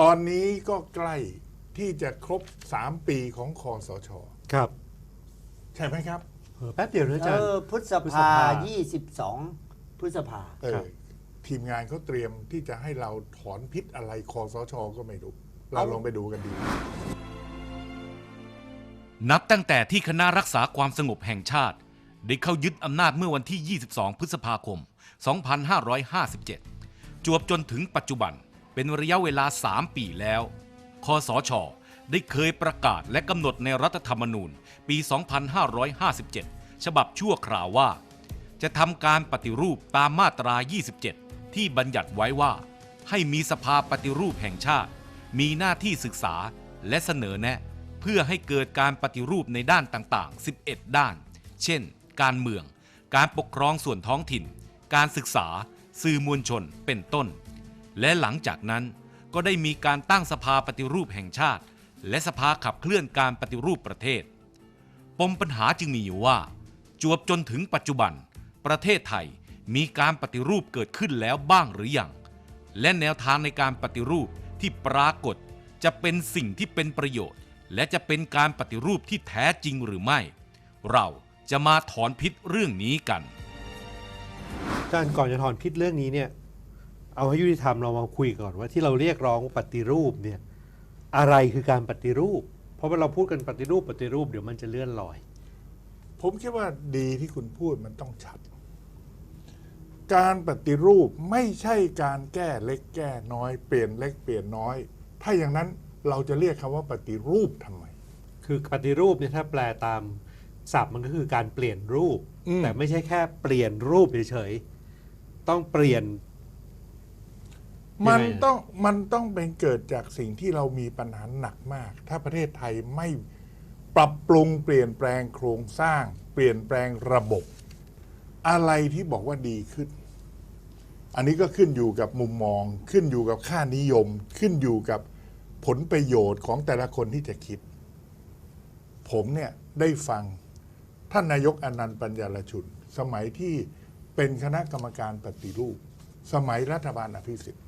ตอนนี้ก็ใกล้ที่จะครบ 3 ปีของคอสช ครับใช่ไหมครับ เออแป๊บเดียวนะอาเอจารย์อพฤษพฤษภา ภายี่สิบสองพฤษภา เอครัอบ ทีมงานเขาเตรียมที่จะให้เราถอนพิษอะไรคอสช ก็ไม่รู้ เราลองไปดูกันดี นับตั้งแต่ที่คณะรักษาความสงบแห่งชาติ ได้เข้ายึดอำนาจเมื่อวันที่ 22 พฤษภาคม 2557 จวบจนถึงปัจจุบัน เป็นระยะเวลา 3 ปีแล้วคอสช ได้เคยประกาศและกำหนดในรัฐธรรมนูญ ปี 2557 ฉบับชั่วคราวว่า จะทำการปฏิรูปตามมาตรา 27 ที่บัญญัติไว้ว่า ให้มีสภาปฏิรูปแห่งชาติ มีหน้าที่ศึกษาและเสนอแนะ เพื่อให้เกิดการปฏิรูปในด้านต่างๆ 11 ด้าน เช่น การเมือง การปกครองส่วนท้องถิ่น การศึกษา สื่อมวลชน เป็นต้น และหลังจากนั้นก็ได้มีการตั้งสภาปฏิรูปแห่งชาติ และสภาขับเคลื่อนการปฏิรูปประเทศ ปมปัญหาจึงมีอยู่ว่า จวบจนถึงปัจจุบัน ประเทศไทยมีการปฏิรูปเกิดขึ้นแล้วบ้างหรือยังและแนวทางในการปฏิรูปที่ปรากฏจะเป็นสิ่งที่เป็นประโยชน์ และจะเป็นการปฏิรูปที่แท้จริงหรือไม่ เราจะมาถอนพิษเรื่องนี้กันอาจารย์ก่อนจะถอนพิษเรื่องนี้เนี่ย เอาให้ยุติธรรมเรามาคุยก่อนว่าที่เราเรียกร้องปฏิรูปเนี่ยอะไรคือการปฏิรูป เพราะว่าเราพูดกันปฏิรูปปฏิรูปเดี๋ยวมันจะเลื่อนลอย ผมคิดว่าดีที่คุณพูดมันต้องชัด การปฏิรูปไม่ใช่การแก้เล็กแก้น้อยเปลี่ยนเล็กเปลี่ยนน้อย ถ้าอย่างนั้นเราจะเรียกคำว่าปฏิรูปทำไม คือปฏิรูปเนี่ยถ้าแปลตามศัพท์มันก็คือการเปลี่ยนรูปอืมแต่ไม่ใช่แค่เปลี่ยนรูปเฉยๆต้องเปลี่ยน มันต้องมันต้องเป็นเกิดจากสิ่งที่เรามีปัญหาหนักมาก ถ้าประเทศไทยไม่ปรับปรุงเปลี่ยนแปลงโครงสร้าง เปลี่ยนแปลงระบบ อะไรที่บอกว่าดีขึ้น อันนี้ก็ขึ้นอยู่กับมุมมอง ขึ้นอยู่กับค่านิยม ขึ้นอยู่กับผลประโยชน์ของแต่ละคนที่จะคิด ผมเนี่ยได้ฟังท่านนายกอนันต์ปัญญารชุน สมัยที่เป็นคณะกรรมการปฏิรูป สมัยรัฐบาลอภิสิทธิ์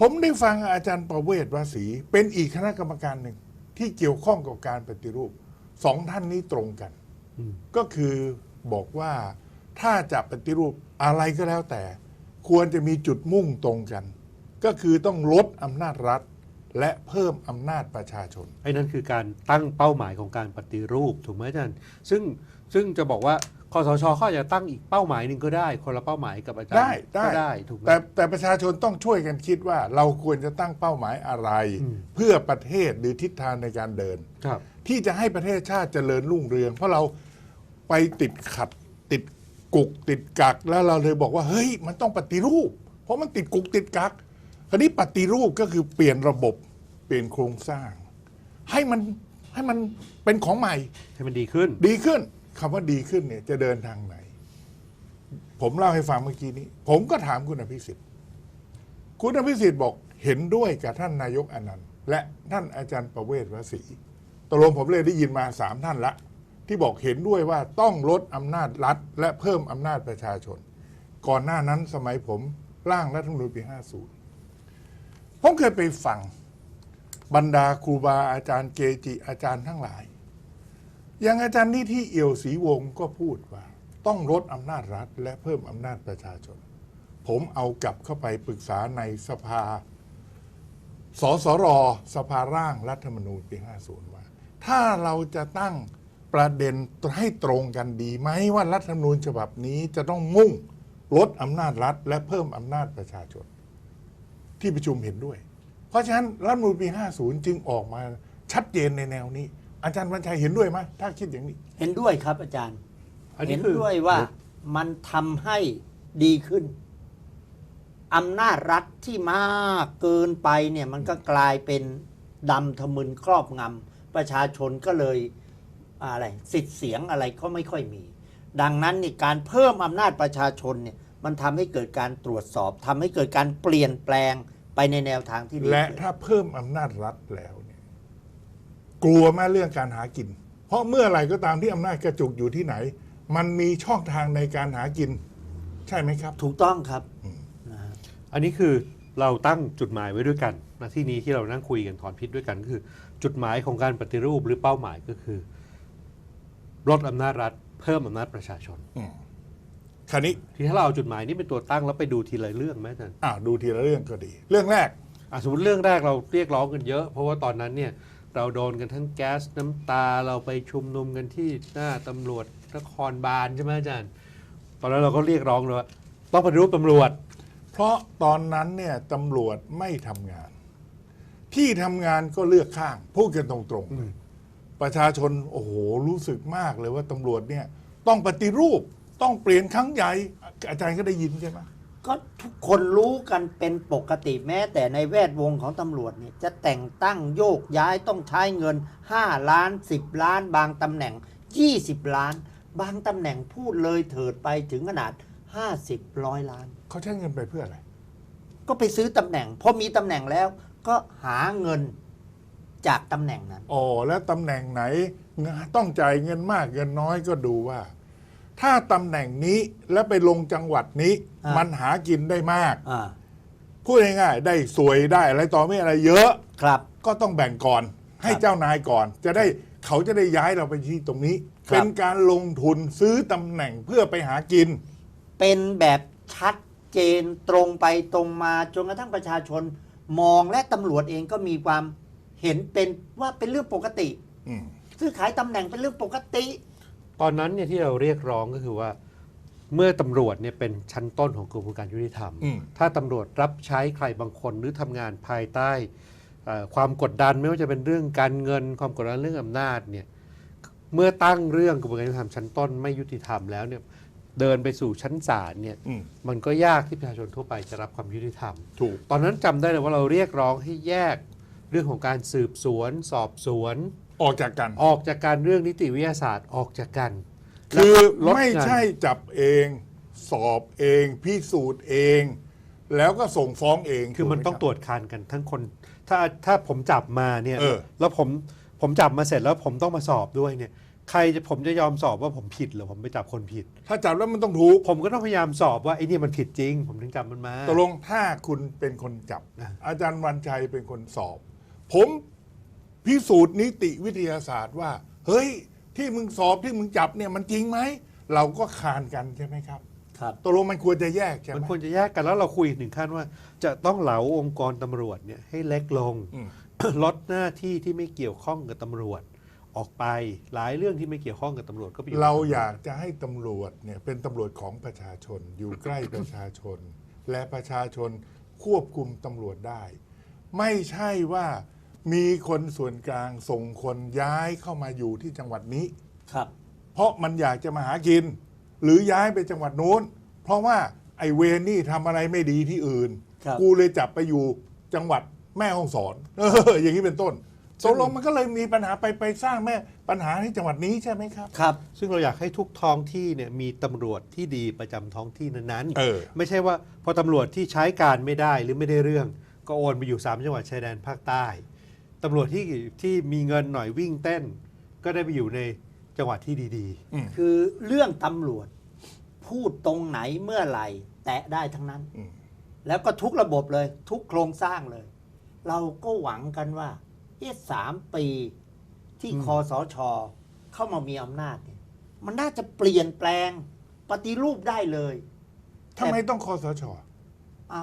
ผมได้ฟังอาจารย์ประเวศวาสีเป็นอีกคณะกรรมการหนึ่งที่เกี่ยวข้องกับการปฏิรูปสองท่านนี้ตรงกันอืมก็คือบอกว่าถ้าจะปฏิรูปอะไรก็แล้วแต่ ควรจะมีจุดมุ่งตรงกัน ก็คือต้องลดอำนาจรัฐ และเพิ่มอำนาจประชาชน ไอ้นั่นคือการตั้งเป้าหมายของการปฏิรูปถูกไหมอาจารย์ซึ่งซึ่งจะบอกว่าคอสชเขาอาจจะตั้งอีกเป้าหมายหนึ่งก็ได้ คนละเป้าหมายกับอาจารย์ได้ได้ก็ได้ถูกไหมแต่แต่ประชาชนต้องช่วยกันคิดว่าเราควรจะตั้งเป้าหมายอะไรอืมเพื่อประเทศหรือทิศทางในการเดิน ครับ ที่จะให้ประเทศชาติเจริญรุ่งเรือง เพราะเราไปติดขัดติดกุกติดกักแล้วเราเลยบอกว่าเฮ้ยมันต้องปฏิรูป เพราะมันติดกุกติดกัก คราวนี้ปฏิรูปก็คือเปลี่ยนระบบเปลี่ยนโครงสร้าง ให้มันให้มันเป็นของใหม่ ให้มันดีขึ้น ดีขึ้นคำว่าดีขึ้นเนี่ยจะเดินทางไหน ผมเล่าให้ฟังเมื่อกี้นี้ ผมก็ถามคุณอภิสิทธิ์ คุณอภิสิทธิ์บอกเห็นด้วยกับท่านนายกอนันต์ และท่านอาจารย์ประเวศวสีตกลงผมเลยได้ยินมาสามท่านละ ที่บอกเห็นด้วยว่าต้องลดอำนาจรัฐ และเพิ่มอำนาจประชาชน ก่อนหน้านั้นสมัยผมร่างรัฐธรรมนูญปี50 ผมเคยไปฟังบรรดาครูบาอาจารย์เกจิอาจารย์ทั้งหลาย อย่างอาจารย์นิธิเอี่ยวศรีวงศ์ก็พูดว่า ต้องลดอำนาจรัฐ และเพิ่มอำนาจประชาชน ผมเอากลับเข้าไปปรึกษาในสภา สสร สภาร่างรัฐธรรมนูญปี 50 ว่า ถ้าเราจะตั้งประเด็นให้ตรงกันดีไหมว่ารัฐธรรมนูญฉบับนี้จะต้องมุ่งลดอำนาจรัฐ และเพิ่มอำนาจประชาชน ที่ประชุมเห็นด้วย เพราะฉะนั้นรัฐธรรมนูญปี 50 จึงออกมาชัดเจนในแนวนี้ อาจารย์วันชัยเห็นด้วยไหมถ้าคิดอย่างนี้ เห็นด้วยครับอาจารย์ อันนี้เห็นคือ ด้วยว่ามันทำให้ดีขึ้นอำนาจรัฐที่มากเกินไปเนี่ยมันก็กลายเป็นดำทะมึนครอบงำประชาชนก็เลยอะไรสิทธิ์เสียงอะไรก็ไม่ค่อยมี ดังนั้นนี่การเพิ่มอำนาจประชาชนเนี่ย มันทำให้เกิดการตรวจสอบทำให้เกิดการเปลี่ยนแปลงไปในแนวทางที่ดีและขึ้นถ้าเพิ่มอำนาจรัฐแล้วเนี่ยกลัวมากเรื่องการหากิน เพราะเมื่อไหร่ก็ตามที่อำนาจกระจุกอยู่ที่ไหน มันมีช่องทางในการหากิน ใช่ไหมครับ ถูกต้องครับนะฮะ อันนี้คือเราตั้งจุดหมายไว้ด้วยกันนะที่นี้ที่เรานั่งคุยกันถอนพิษด้วยกันก็คือ จุดหมายของการปฏิรูปหรือเป้าหมายก็คือลดอำนาจรัฐเพิ่มอำนาจประชาชน อืม คราวนี้ที่ถ้าเราเอาจุดหมายนี้เป็นตัวตั้งแล้วไปดูทีละเรื่องไหมอาจารย์อ่าดูทีละเรื่องก็ดี เรื่องแรกอะสมมติเรื่องแรกเราเรียกร้องกันเยอะ เพราะว่าตอนนั้นเนี่ยเราโดนกันทั้งแก๊สน้ำตาเราไปชุมนุมกันที่หน้าตำรวจนครบาลใช่ไหมอาจารย์ ตอนนั้นเราก็เรียกร้องเลยว่าต้องปฏิรูปตำรวจ เพราะตอนนั้นเนี่ยตำรวจไม่ทำงาน ที่ทำงานก็เลือกข้างพูดกันตรงๆเลยประชาชนโอ้โหรู้สึกมากเลยว่าตำรวจเนี่ยต้องปฏิรูป ต้องเปลี่ยนครั้งใหญ่ อาจารย์ก็ได้ยินใช่ไหมก็ทุกคนรู้กันเป็นปกติแม้ แต่ในแวดวงของตำรวจเนี่ยจะแต่งตั้งโยกย้ายต้องใช้เงิน 5 ล้าน 10 ล้าน บางตำแหน่ง 20 ล้าน บางตำแหน่งพูดเลยเถิดไปถึงขนาด 50ร้อยล้าน เขาใช้เงินไปเพื่ออะไร ก็ไปซื้อตำแหน่งพอมีตำแหน่งแล้วก็หาเงินจากตำแหน่งนั้น อ๋อแล้วตำแหน่งไหน ต้องจ่ายเงินมากเงินน้อยก็ดูว่า ถ้าตำแหน่งนี้แล้วไปลงจังหวัดนี้ อ่ามั มันหากินได้มาก อ่าพูดง่ายๆได้สวยได้อะไรต่อไม่อะไรเยอะ ครับ ก็ต้องแบ่งก่อนให้เจ้านายก่อน จะได้เขาจะได้ย้ายเราไปที่ตรงนี้ ครับ เป็นการลงทุนซื้อตำแหน่งเพื่อไปหากิน เป็นแบบชัดเจนตรงไปตรงมาจนกระทั่งประชาชนมองและตำรวจเองก็มีความเห็นเป็นว่าเป็นเรื่องปกติ อืม ซื้อขายตำแหน่งเป็นเรื่องปกติ ตอนนั้นเนี่ยที่เราเรียกร้องก็คือว่า เมื่อตำรวจเนี่ยเป็นชั้นต้นของกระบวนการยุติธรรม อืม ถ้าตำรวจรับใช้ใครบางคนหรือทำงานภายใต้เอ่อความกดดันไม่ว่าจะเป็นเรื่องการเงิน ความกดดันเรื่องอำนาจเนี่ยเมื่อตั้งเรื่องกระบวนการยุติธรรมชั้นต้นไม่ยุติธรรมแล้วเนี่ยเดินไปสู่ชั้นศาลเนี่ยอืม มันก็ยากที่ประชาชนทั่วไปจะรับความยุติธรรม ถูก ตอนนั้นจำได้เลยว่าเราเรียกร้องให้แยกเรื่องของการสืบสวน สอบสวน ออกจากกัน ออกจากการเรื่องนิติวิทยาศาสตร์ออกจากกันคือแล้วก็ลดไม่งานใช่จับเอง สอบเอง พิสูจน์เอง แล้วก็ส่งฟ้องเองคือมันถูกไหต้องตรวจคานกันทั้งคน ถ้าถ้าผมจับมาเนี่ยเออแล้วผมผมจับมาเสร็จแล้วผมต้องมาสอบด้วยเนี่ย ใครจะผมจะยอมสอบว่าผมผิดหรือผมไปจับคนผิด ถ้าจับแล้วมันต้องถูก ผมก็ต้องพยายามสอบว่าไอ้นี่มันผิดจริง ผมถึงจับมันมาตกลงถ้าคุณเป็นคนจับอะอาจารย์วันชัยเป็นคนสอบ ผม พิสูจน์นิติวิทยาศาสตร์ว่า เฮ้ย ที่มึงสอบที่มึงจับเนี่ยมันจริงไหม เราก็คานกันใช่ไหมครับครับตกลงมันควรจะแยกใช่ไหมันมควรจะแยกกันแล้วเราคุยถึงขั้นว่า จะต้องเหลาองค์กรตำรวจเนี่ยให้เล็กลงอืมลดหน้าที่ที่ไม่เกี่ยวข้องกับตำรวจ ออกไปหลายเรื่องที่ไม่เกี่ยวข้องกับตำรวจก็ไปอยู่กับเราตำวจอยากจะให้ตำรวจเนี่ยเป็นตำรวจของประชาชน อยู่ใกล้ประชาชน และประชาชนควบคุมตำรวจได้ ไม่ใช่ว่า มีคนส่วนกลางส่งคนย้ายเข้ามาอยู่ที่จังหวัดนี้ ครับ เพราะมันอยากจะมาหากิน หรือย้ายไปจังหวัดนู้น เพราะว่าไอ้เวรนี่ทำอะไรไม่ดีที่อื่น ครับ กูเลยจับไปอยู่จังหวัดแม่ฮ่องสอนเอออย่างนี้เป็นต้นตกลงมันก็เลยมีปัญหาไปไปสร้างแม่ปัญหาที่จังหวัดนี้ใช่ไหมครับ ครับ ซึ่งเราอยากให้ทุกท้องที่เนี่ยมีตำรวจที่ดีประจำท้องที่นั้นๆเออ ไม่ใช่ว่าพอตำรวจที่ใช้การไม่ได้หรือไม่ได้เรื่อง ก็โอนไปอยู่ 3 จังหวัดชายแดนภาคใต้ ตำรวจที่ที่มีเงินหน่อยวิ่งเต้น ก็ได้ไปอยู่ในจังหวัดที่ดี คือเรื่องตำรวจพูดตรงไหนเมื่อไหร่ แตะได้ทั้งนั้น อืม แล้วก็ทุกระบบเลย ทุกโครงสร้างเลย เราก็หวังกันว่าเอ๊ะสามปีที่คอสชเข้ามามีอำนาจเนี่ยมันน่าจะเปลี่ยนแปลงปฏิรูปได้เลย ทำไมต้องคอสชเอา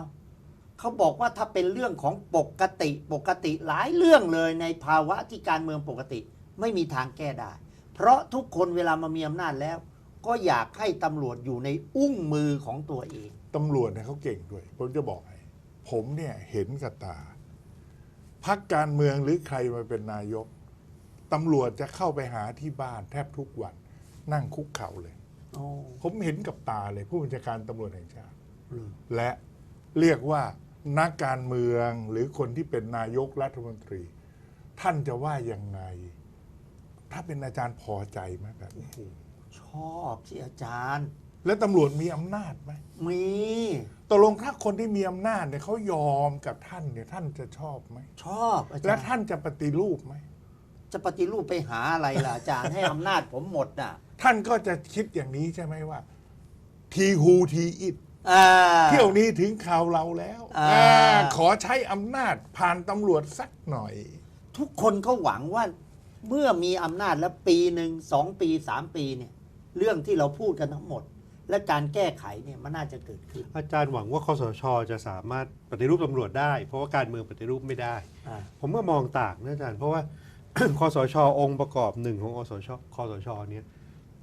เขาบอกว่าถ้าเป็นเรื่องของปกติปกติหลายเรื่องเลยในภาวะที่การเมืองปกติ ไม่มีทางแก้ได้ เพราะทุกคนเวลามามีอำนาจแล้ว ก็อยากให้ตำรวจอยู่ในอุ้งมือของตัวเองตำรวจเนี่ยเขาเก่งด้วยผมจะบอกให้ผมเนี่ยเห็นกับตาพักการเมืองหรือใครมาเป็นนายกตำรวจจะเข้าไปหาที่บ้านแทบทุกวัน นั่งคุกเข่าเลยโอ้ผมเห็นกับตาเลยผู้บัญชาการตำรวจแห่งชาติอืมและเรียกว่า นักการเมืองหรือคนที่เป็นนายกรัฐมนตรี ท่านจะว่ายังไง ถ้าเป็นอาจารย์พอใจไหมแบบนี้ชอบสิอาจารย์ แล้วตำรวจมีอำนาจไหมมีตกลงถ้าคนที่มีอำนาจเนี่ยเขายอมกับท่านเนี่ยท่านจะชอบไหมชอบอาจารย์และท่านจะปฏิรูปไหมจะปฏิรูปไปหาอะไรล่ะอาจารย์ให้อำนาจผมหมดน่ะ ท่านก็จะคิดอย่างนี้ใช่ไหมว่า ทีฮูทีอิด อ่า เที่ยวนี้ถึงข่าวเราแล้วอ่า อ่าขอใช้อำนาจผ่านตำรวจสักหน่อย ทุกคนก็หวังว่าเมื่อมีอำนาจแล้วปีหนึ่งสองปีสามปีเนี่ย เรื่องที่เราพูดกันทั้งหมด และการแก้ไขเนี่ยมันน่าจะเกิดขึ้นอาจารย์หวังว่าคอสชจะสามารถปฏิรูปตำรวจได้ เพราะว่าการเมืองปฏิรูปไม่ได้ อ่าผมก็มองต่างนะอาจารย์เพราะว่า คอสช องค์ประกอบหนึ่งของอสชคอสชเนี่ย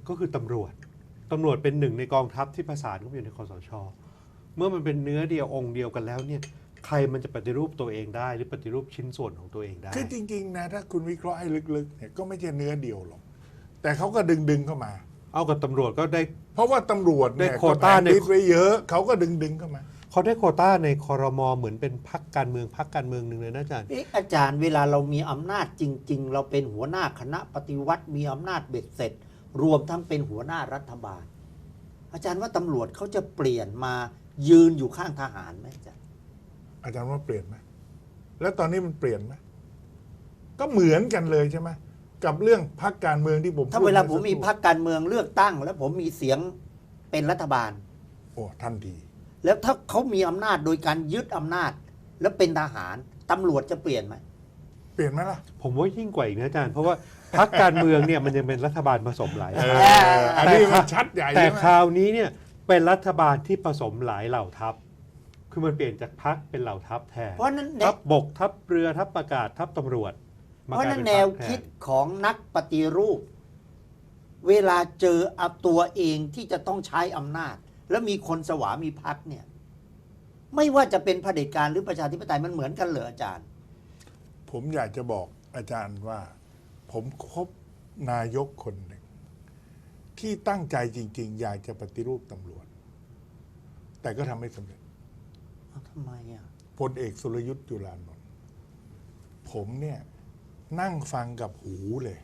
ก็คือตำรวจ ตำรวจเป็นหนึ่งในกองทัพที่ประสานเข้าไปอยู่ในคอสช เมื่อมันเป็นเนื้อเดียวองค์เดียวกันแล้วเนี่ยใครมันจะปฏิรูปตัวเองได้ หรือปฏิรูปชิ้นส่วนของตัวเองได้ คือจริงๆนะถ้าคุณวิเคราะห์ให้ลึกๆเนี่ยก็ไม่ใช่เนื้อเดียวหรอก แต่เขาก็ดึงดึงๆเข้ามา เอากับตำรวจก็ได้ เพราะว่าตำรวจเนี่ยได้โควต้าก็แผในนลิสต์ไว้เยอะเขาก็ดึงดึงๆเข้ามา เขาได้โควต้าในคอรมอเหมือนเป็นพักการเมืองพักการเมืองหนึ่งเลยนะอาจารย์เอ๊ะอาจารย์เวลาเรามีอำนาจจริง ๆ เราเป็นหัวหน้าคณะปฏิวัติมีอำนาจเบ็ดเสร็จ รวมทั้งเป็นหัวหน้ารัฐบาล อาจารย์ว่าตำรวจเขาจะเปลี่ยนมายืนอยู่ข้างทหารไหมอาจารย์ อาจารย์ว่าเปลี่ยนไหมแล้วตอนนี้มันเปลี่ยนไหมก็เหมือนกันเลยใช่ไหมกับเรื่องพักการเมืองที่ผมถ้าพูดเวลาผมอสักมีครู่พรรคการเมืองเลือกตั้ง แล้วผมมีเสียงเป็นรัฐบาล โอ้ทันทีแล้วถ้าเขามีอำนาจโดยการยึดอำนาจ แล้วเป็นทหารตำรวจจะเปลี่ยนไหม เปลี่ยนไหมล่ะ ผมว่ายิ่งกว่าอีกนะอาจารย์ เพราะว่าพักการเมืองเนี่ยมันยังเป็นรัฐบาลผสมหลาย เอพรรคออันนี้มันชัดใหญ่แต่ใช่ไหมคราวนี้เนี่ยเป็นรัฐบาลที่ผสมหลายเหล่าทัพ คือมันเปลี่ยนจากพักเป็นเหล่าทัพแทนเพราะฉะนั้นแนทัวพบกทัพเรือทัพประกาศทัพตำรวจเพมาราะกฉะลายนั้นเป็นแนวพรรคทคิดของนักปฏิรูป เวลาเจอเอาตัวเองที่จะต้องใช้อำนาจ แล้วมีคนสวามีพักเนี่ย ไม่ว่าจะเป็นเผด็จการหรือประชาธิปไตยมันเหมือนกันเหรออาจารย์ ผมอยากจะบอกอาจารย์ว่า ผมคบนายกคนหนึ่ง ที่ตั้งใจจริง ๆ อยากจะปฏิรูปตำรวจ แต่ก็ทำไม่สำเร็จเอาทำไมอะพลเอกสุรยุทธ์จุลานนท์ผมเนี่ยนั่งฟังกับหูเลย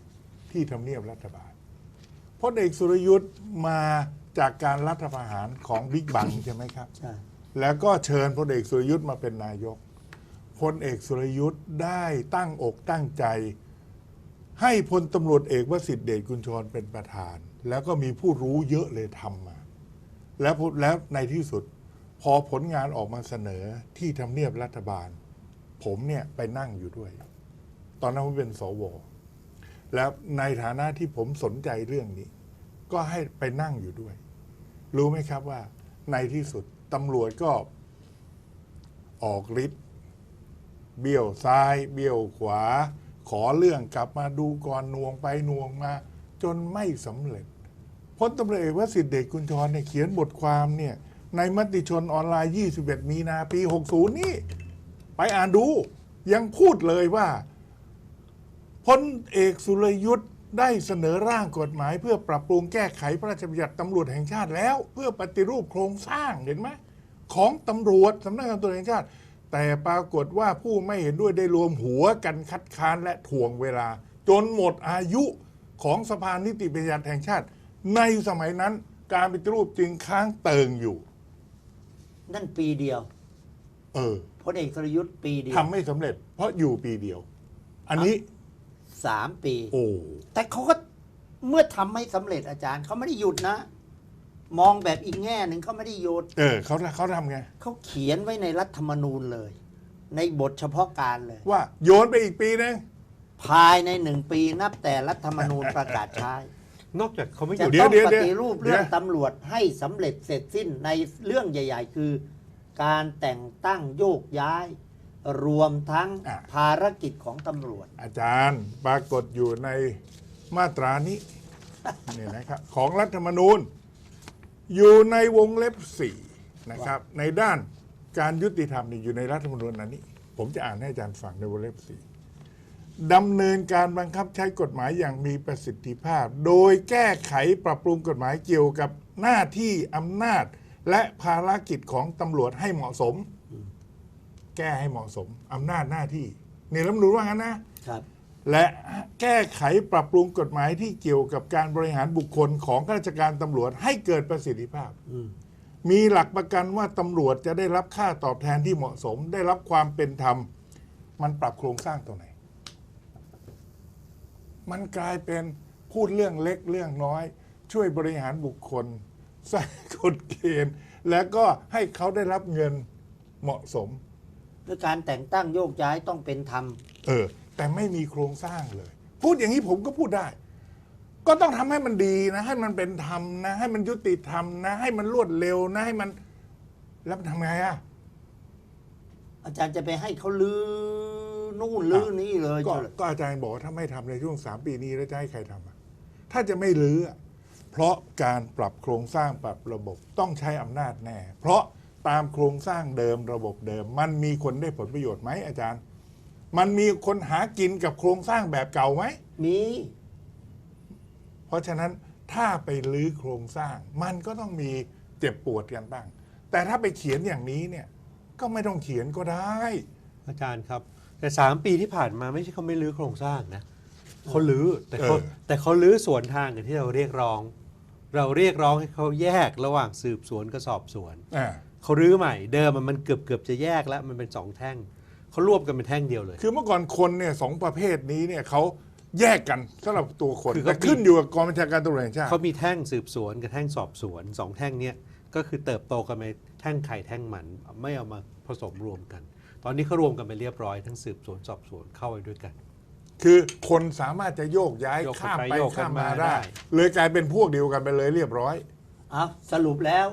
ที่ทำเนียบรัฐบาลพลเอกสุรยุทธ์มาจากการรัฐประหารของบิ๊กบังใช่ไหมครับ ใช่ แล้วก็เชิญพลเอกสุรยุทธ์มาเป็นนายก พลเอกสุรยุทธ์ได้ตั้งอกตั้งใจ ให้พลตำรวจเอกวสิทธิเดชกุลชรเป็นประธาน แล้วก็มีผู้รู้เยอะเลยทำมา แล้วแล้วในที่สุด พอผลงานออกมาเสนอที่ทำเนียบรัฐบาล ผมเนี่ยไปนั่งอยู่ด้วย ตอนนั้นผมเป็นสวแล้วในฐานะที่ผมสนใจเรื่องนี้ ก็ให้ไปนั่งอยู่ด้วย รู้ไหมครับว่าในที่สุดตำรวจก็ออกฤทธิ์ เบี้ยวซ้าย เบี้ยวขวา ขอเรื่องกลับมาดูก่อนน่วงไปน่วงมา จนไม่สำเร็จพลตำรวจเอกวสิทธิเดชกุลชรเนี่ยเขียนบทความเนี่ยในมติชนออนไลน์ 21 มีนาปี 60 นี่ ไปอ่านดู ยังพูดเลยว่าพลเอกสุรยุทธ์ได้เสนอร่างกฎหมาย เพื่อปรับปรุงแก้ไขพระราชบัญญัติตำรวจแห่งชาติแล้ว เพื่อปฏิรูปโครงสร้างเห็นไหมของตำรวจสำนักงานตำรวจแห่งชาติ แต่ปรากฏว่าผู้ไม่เห็นด้วยได้รวมหัวกันคัดค้านและถ่วงเวลา จนหมดอายุของสภานิติบัญญัติแห่งชาติ ในสมัยนั้นการปฏิรูปจึงค้างเติงอยู่ นั่นปีเดียว เออพลเอกสรยุทธ์ปีเดียวทำไม่สำเร็จ เพราะอยู่ปีเดียว อันนี้สามปี โอ้แต่เขาก็เมื่อทำไม่สำเร็จอาจารย์เขาไม่ได้หยุดนะ มองแบบอีกแง่หนึ่งเขาไม่ได้หยุดเออเขาเขาทำไงเขาเขียนไว้ในรัฐธรรมนูญเลย ในบทเฉพาะการเลย ว่าโยนไปอีกปีนึงภายในหนึ่งปีนับแต่รัฐธรรมนูญประกาศใช้นอกจากเขาไม่หจะยุดเดี๋ยวต้องเดี๋ยวปเดี๋ยวฏิรูปเดี๋ยวเรื่องตำรวจให้สำเร็จเสร็จสิ้นในเรื่องใหญ่ ๆ คือ การแต่งตั้งโยกย้าย รวมทั้งอะภารกิจของตำรวจ อาจารย์ปรากฏอยู่ในมาตรานี้นี่นะครับของรัฐธรรมนูญ อยู่ในวงเล็บสี่นะครับ ในด้านการยุติธรรมนี่อยู่ในรัฐธรรมนูญอันนี้ ผมจะอ่านให้อาจารย์ฟังในวงเล็บสี่ดำเนินการบังคับใช้กฎหมายอย่างมีประสิทธิภาพ โดยแก้ไขปรับปรุงกฎหมายเกี่ยวกับหน้าที่อำนาจ และภารกิจของตำรวจให้เหมาะสม แก้ให้เหมาะสมอำนาจหน้าที่นี่รัฐธรรมนูญว่างั้นนะครับ และแก้ไขปรับปรุงกฎหมายที่เกี่ยวกับการบริหารบุคคลของข้าราชการตำรวจให้เกิดประสิทธิภาพอืมมีหลักประกันว่าตำรวจจะได้รับค่าตอบแทนที่เหมาะสม ได้รับความเป็นธรรม มันปรับโครงสร้างตรงไหน มันกลายเป็นพูดเรื่องเล็กเรื่องน้อย ช่วยบริหารบุคคลใส่กฎเกณฑ์ แล้วก็ให้เขาได้รับเงินเหมาะสม ด้วยการแต่งตั้งโยกย้ายต้องเป็นธรรม เออ แต่ไม่มีโครงสร้างเลย พูดอย่างนี้ผมก็พูดได้ ก็ต้องทำให้มันดีนะ ให้มันเป็นธรรมนะ ให้มันยุติธรรมนะ ให้มันรวดเร็วนะให้มันแล้วมันทำไงอะอาจารย์จะไปให้เขาลื้อนู่นลื้อนี่เลยก็เฉลยก็อาจารย์บอกว่าถ้าไม่ทำในช่วงสามปีนี้แล้วจะให้ใครทำอะถ้าจะไม่รื้ออะเพราะการปรับโครงสร้างปรับระบบต้องใช้อำนาจแน่ เพราะตามโครงสร้างเดิมระบบเดิม มันมีคนได้ผลประโยชน์ไหมอาจารย์ มันมีคนหากินกับโครงสร้างแบบเก่าไหม มี เพราะฉะนั้นถ้าไปรื้อโครงสร้าง มันก็ต้องมีเจ็บปวดกันบ้าง แต่ถ้าไปเขียนอย่างนี้เนี่ย ก็ไม่ต้องเขียนก็ได้ อาจารย์ครับ แต่สามปีที่ผ่านมาไม่ใช่เขาไม่รื้อโครงสร้างนะเขารื้อแต่เขาเออ แต่เขารื้อสวนทางกับที่เราเรียกร้อง เราเรียกร้องให้เขาแยกระหว่างสืบสวนกับสอบสวน อ่า เขารื้อใหม่เดิมอะมันเกือบเกือบจะแยกแล้วมันเป็นสองแท่ง เขารวบกันเป็นแท่งเดียวเลย คือเมื่อก่อนคนเนี่ยสองประเภทนี้เนี่ยเขาแยกกันสำหรับตัวคนคือเขาแต่ขึ้นอยู่กับกองบัญชาการตำรวจแห่งชาติ เขามีแท่งสืบสวนกับแท่งสอบสวนสองแท่งเนี้ยก็คือเติบโตกันไปแท่งไข่แท่งมันไม่เอามาผสมรวมกัน ตอนนี้เขารวมกันไปเรียบร้อยทั้งสืบสวนสอบสวนเข้าไปด้วยกัน คือคนสามารถจะโยกย้ายโยกกันข้ามไปไปโยกกันข้ามมามาได้ ได้ เลยกลายเป็นพวกเดียวกันไปเลยเรียบร้อย เอาสรุปแล้ว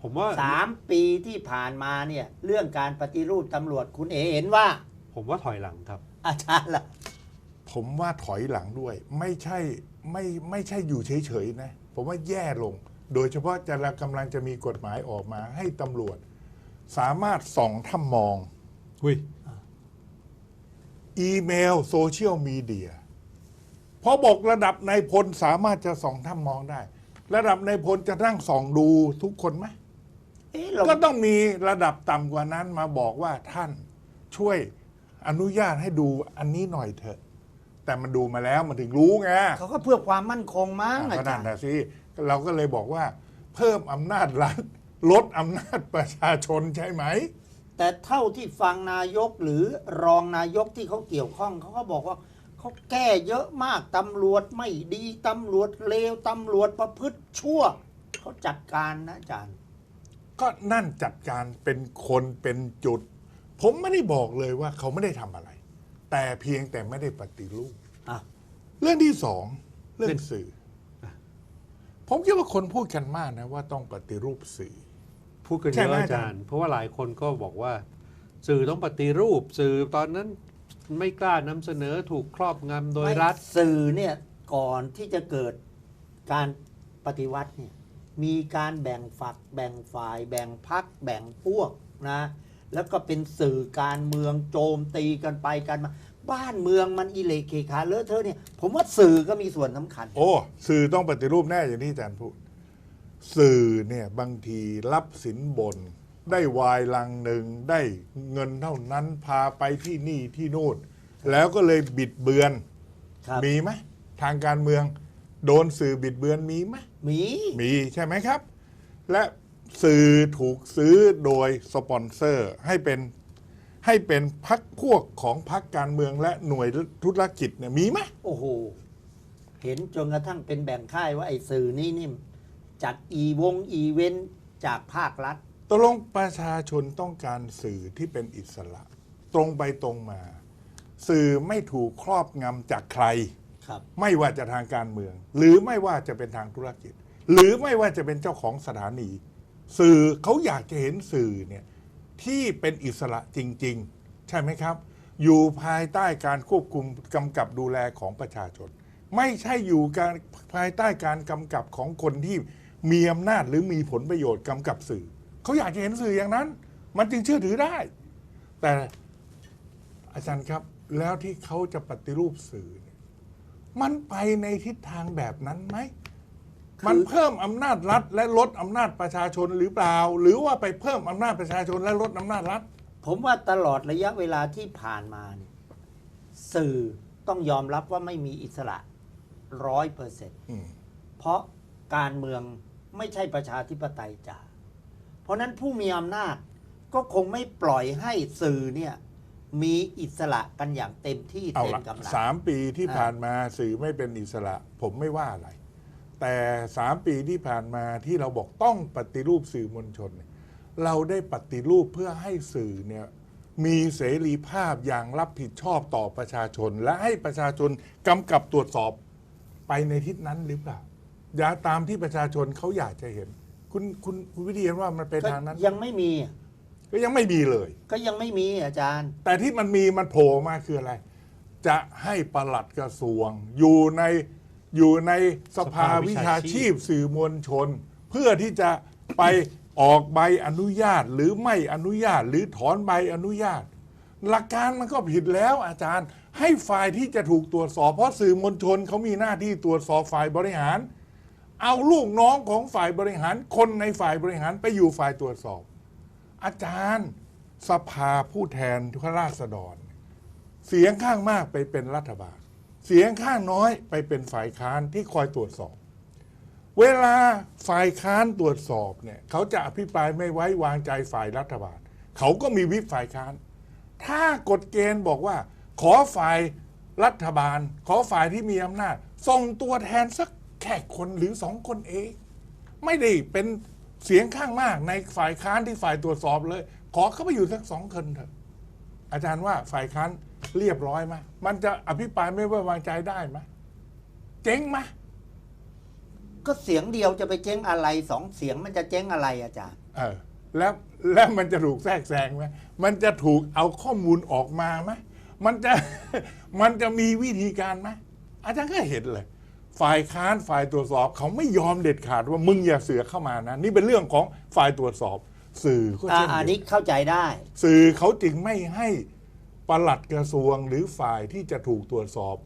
ผมว่าสามปีที่ผ่านมาเนี่ยเรื่องการปฏิรูปตำรวจคุณเอเห็นว่า ผมว่าถอยหลังครับ อาจารย์ล่ะผมว่าถอยหลังด้วย ไม่ใช่ไม่ไม่ใช่อยู่เฉยๆนะ ผมว่าแย่ลง โดยเฉพาะจะกำลังจะมีกฎหมายออกมาให้ตำรวจ สามารถส่องถ้ำมองหุยอีเมลโซเชียลมีเดียพอบอกระดับนายพลสามารถจะส่องถ้ำมองได้ ระดับนายพลจะนั่งส่องดูทุกคนไหม เอ๊ะเราก็ต้องมีระดับต่ำกว่านั้นมาบอกว่าท่านช่วยอนุญาตให้ดูอันนี้หน่อยเถอะ แต่มันดูมาแล้วมันถึงรู้ไงเขาก็เพื่อความมั่นคงมั้งอะอาก็จานั่รนย์นะสิเราก็เลยบอกว่า เพิ่มอำนาจรัฐลดอำนาจประชาชนใช่ไหม แต่เท่าที่ฟังนายกหรือรองนายกที่เขาเกี่ยวข้องเขาก็บอกว่าเขาแก้เยอะมากตำรวจไม่ดีตำรวจเลวตำรวจประพฤติชั่วเขาจัดการนะอาจารย์ ก็นั่นจัดการเป็นคนเป็นจุด ผมไม่ได้บอกเลยว่าเขาไม่ได้ทำอะไร แต่เพียงแต่ไม่ได้ปฏิรูป อะ เรื่องที่สองเรื่องสื่อผมคิดว่าคนพูดกันมากนะว่าต้องปฏิรูปสื่อ พูดกันใช่เยไหมอะอาอาจาจารรย์ ย์ เพราะว่าหลายคนก็บอกว่า สื่อต้องปฏิรูป สื่อตอนนั้นไม่กล้านำเสนอถูกครอบงำโดยรัฐ ไม่สื่อเนี่ยก่อนที่จะเกิดการปฏิวัติเนี่ย มีการแบ่งฝัก แบ่งฝ่าย แบ่งพัก แบ่งพวกนะ แล้วก็เป็นสื่อการเมืองโจมตีกันไปกันมา บ้านเมืองมันอิเละเคขาเลอะเทอะเนี่ย ผมว่าสื่อก็มีส่วนสำคัญ โอ้ สื่อต้องปฏิรูปแน่อย่างที่อาจารย์พูด สื่อเนี่ยบางทีรับสินบน ได้วายลังหนึ่งได้เงินเท่านั้นพาไปที่นี่ที่นู่น แล้วก็เลยบิดเบือน ครับ มีไหมทางการเมือง โดนสื่อบิดเบือนมีไหม มี มีใช่ไหมครับ และสื่อถูกซื้อโดยสปอนเซอร์ให้เป็นให้เป็นพักพวกของพักการเมืองและหน่วยธุรกิจเนี่ยมีไหมโอ้โห เห็นจนกระทั่งเป็นแบ่งค่ายว่าไอ้สื่อนี่นี่จัดอีวงอีเวนต์จากภาครัฐตกลงประชาชนต้องการสื่อที่เป็นอิสระ ตรงไปตรงมา สื่อไม่ถูกครอบงำจากใครครับ ไม่ว่าจะทางการเมือง หรือไม่ว่าจะเป็นทางธุรกิจ หรือไม่ว่าจะเป็นเจ้าของสถานี สื่อเขาอยากจะเห็นสื่อเนี่ยที่เป็นอิสระจริง ๆ ใช่ไหมครับ อยู่ภายใต้การควบคุมกำกับดูแลของประชาชน ไม่ใช่อยู่การภายใต้การกำกับของคนที่มีอำนาจหรือมีผลประโยชน์กำกับสื่อเขาอยากจะเห็นสื่ออย่างนั้น มันจึงเชื่อถือได้ แต่อาจารย์ครับแล้วที่เขาจะปฏิรูปสื่อ มันไปในทิศทางแบบนั้นไหมคือมันเพิ่มอำนาจรัฐ และลดอำนาจประชาชนหรือเปล่า หรือว่าไปเพิ่มอำนาจประชาชนและลดอำนาจรัฐ ผมว่าตลอดระยะเวลาที่ผ่านมาเนี่ยสื่อต้องยอมรับว่าไม่มีอิสระร้อยเปอร์เซ็นต์อืมเพราะการเมืองไม่ใช่ประชาธิปไตยจ๋าเพราะนั้นผู้มีอำนาจก็คงไม่ปล่อยให้สื่อเนี่ย มีอิสระกันอย่างเต็มที่เอาเต็มละกำลัง สามปีที่อ่าผ่านมาสื่อไม่เป็นอิสระ ผมไม่ว่าอะไร แต่สามปีที่ผ่านมาที่เราบอกต้องปฏิรูปสื่อมวลชนเนี่ยเราได้ปฏิรูปเพื่อให้สื่อเนี่ยมีเสรีภาพอย่างรับผิดชอบต่อประชาชน และให้ประชาชนกำกับตรวจสอบไปในทิศนั้นหรือเปล่าอย่าตามที่ประชาชนเขาอยากจะเห็น คุณคุณคุณวิทยาว่ามันเป็นก็ทางนั้น ยังไม่มีอะ ก็ยังไม่มีเลย ก็ยังไม่มีอาจารย์ แต่ที่มันมีมันโผล่มาคืออะไร จะให้ปลัดกระทรวง อยู่ในอยู่ในสภาสภาวิวิชาชาชีชีพพสื่อมวลชน เพื่อที่จะไปออกใบอนุญาตหรือไม่อนุญาตหรือถอนใบอนุญาต หลักการมันก็ผิดแล้วอาจารย์ ให้ฝ่ายที่จะถูกตรวจสอบเพราะสื่อมวลชนเขามีหน้าที่ตรวจสอบฝ่ายบริหาร เอาลูกน้องของฝ่ายบริหารคนในฝ่ายบริหารไปอยู่ฝ่ายตรวจสอบ อาจารย์สภาผู้แทนข้าราษฎร เสียงข้างมากไปเป็นรัฐบาล เสียงข้างน้อยไปเป็นฝ่ายค้านที่คอยตรวจสอบ เวลาฝ่ายค้านตรวจสอบเนี่ยเขาจะอภิปรายไม่ไว้วางใจฝ่ายรัฐบาล เขาก็มีวิปฝ่ายค้าน ถ้ากฎเกณฑ์บอกว่า ขอฝ่ายรัฐบาล ขอฝ่ายที่มีอำนาจส่งตัวแทนสักแค่คนหรือสองคนเอง ไม่ได้เป็น เสียงข้างมากในฝ่ายค้านที่ฝ่ายตรวจสอบเลย ขอเข้าไปอยู่สักสองคนเถอะ อาจารย์ว่าฝ่ายค้านเรียบร้อยไหมมันจะอภิปรายไม่ไว้วางใจได้ไหมเจ๊งไหมก็เสียงเดียวจะไปเจ๊งอะไรสองเสียงมันจะเจ๊งอะไรอาจารย์ เออ แล้วแล้วมันจะถูกแทรกแซงไหมมันจะถูกเอาข้อมูลออกมาไหมมันจะมันจะมีวิธีการไหมอาจารย์ก็เห็นเลย ฝ่ายค้านฝ่ายตรวจสอบเขาไม่ยอมเด็ดขาดว่ามึงอย่าเสือกเข้ามานะ นี่เป็นเรื่องของฝ่ายตรวจสอบ สื่อก็อ่าเช่นอันเดีนี้ยวกันเข้าใจได้ สื่อเขาจึงไม่ให้ปลัดกระทรวงหรือฝ่ายที่จะถูกตรวจสอบ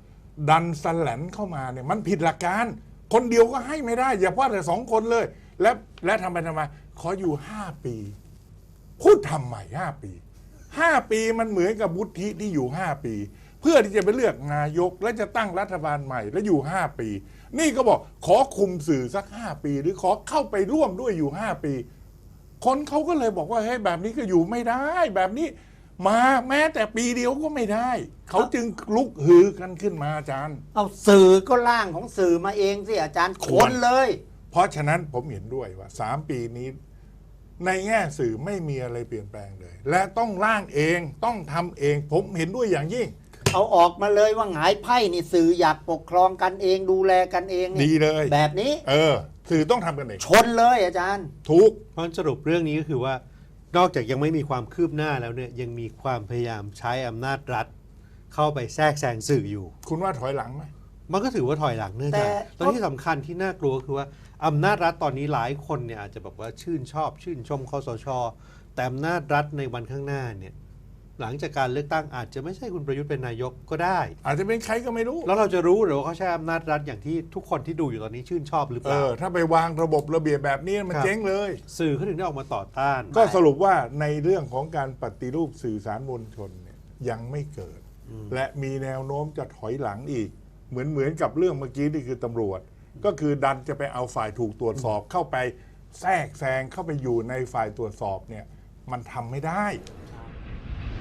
ดันสแลนเข้ามาเนี่ยมันผิดหลักการ คนเดียวก็ให้ไม่ได้ อย่าว่าแต่สองคนเลย และและทำไปทำไมขออยู่ห้าปี พูดทำใหม่ห้าปีห้าปีมันเหมือนกับวุฒิที่อยู่ห้าปี เพื่อที่จะไปเลือกนายกและจะตั้งรัฐบาลใหม่และอยู่ห้าปี นี่ก็บอกขอคุมสื่อสักห้าปี หรือขอเข้าไปร่วมด้วยอยู่ห้าปี คนเขาก็เลยบอกว่าเฮ้ยแบบนี้ก็อยู่ไม่ได้ แบบนี้มาแม้แต่ปีเดียวก็ไม่ได้ เขาจึงลุกฮือกันขึ้นมาอาจารย์ เอาสื่อก็ร่างของสื่อมาเองสิอาจารย์คควรนเลย เพราะฉะนั้นผมเห็นด้วยว่าสามปีนี้ ในแง่สื่อไม่มีอะไรเปลี่ยนแปลงเลย และต้องร่างเองต้องทำเอง ผมเห็นด้วยอย่างยิ่ง เอาออกมาเลยว่าหงายไพ่นี่สื่ออยากปกครองกันเองดูแลกันเองนี่ดีเลย แบบนี้ เออสื่อต้องทำกันเองชนเลยอาจารย์ ถูก เพราะฉะนั้นสรุปเรื่องนี้ก็คือว่านอกจากยังไม่มีความคืบหน้าแล้วเนี่ยยังมีความพยายามใช้อำนาจรัฐ เข้าไปแทรกแซงสื่ออยู่ คุณว่าถอยหลังไหมมันก็ถือว่าถอยหลังเนื่องแต่จากแล้วที่สำคัญที่น่ากลัวก็คือว่าอำนาจรัฐตอนนี้หลายคนเนี่ยอาจจะแบบว่าชื่นชอบชื่นชมคอสช แต่อำนาจรัฐในวันข้างหน้าเนี่ย หลังจากการเลือกตั้งอาจจะไม่ใช่คุณประยุทธ์เป็นนายกก็ได้ อาจจะเป็นใครก็ไม่รู้ แล้วเราจะรู้หรือว่าเขาใช้อำนาจรัฐอย่างที่ทุกคนที่ดูอยู่ตอนนี้ชื่นชอบหรือเปเอล่า อถ้าไปวางระบบระเบียบแบบนี้มันครับ เจ๊งเลย สื่อเขาถึงได้ออกมาต่อต้าน ก็สรุปว่าในเรื่องของการปฏิรูปสื่อสารมวลชนเนี่ยยังไม่เกิด และมีแนวโน้มจะถอยหลังอีก เหมือนเหมือนกับเรื่องเมื่อกี้ที่คือตำรวจ ก็คือดันจะไปเอาฝ่ายถูกตรวจสอบเข้าไปแทรกแซงเข้าไปอยู่ในฝ่ายตรวจสอบเนี่ยมันทำไม่ได้อ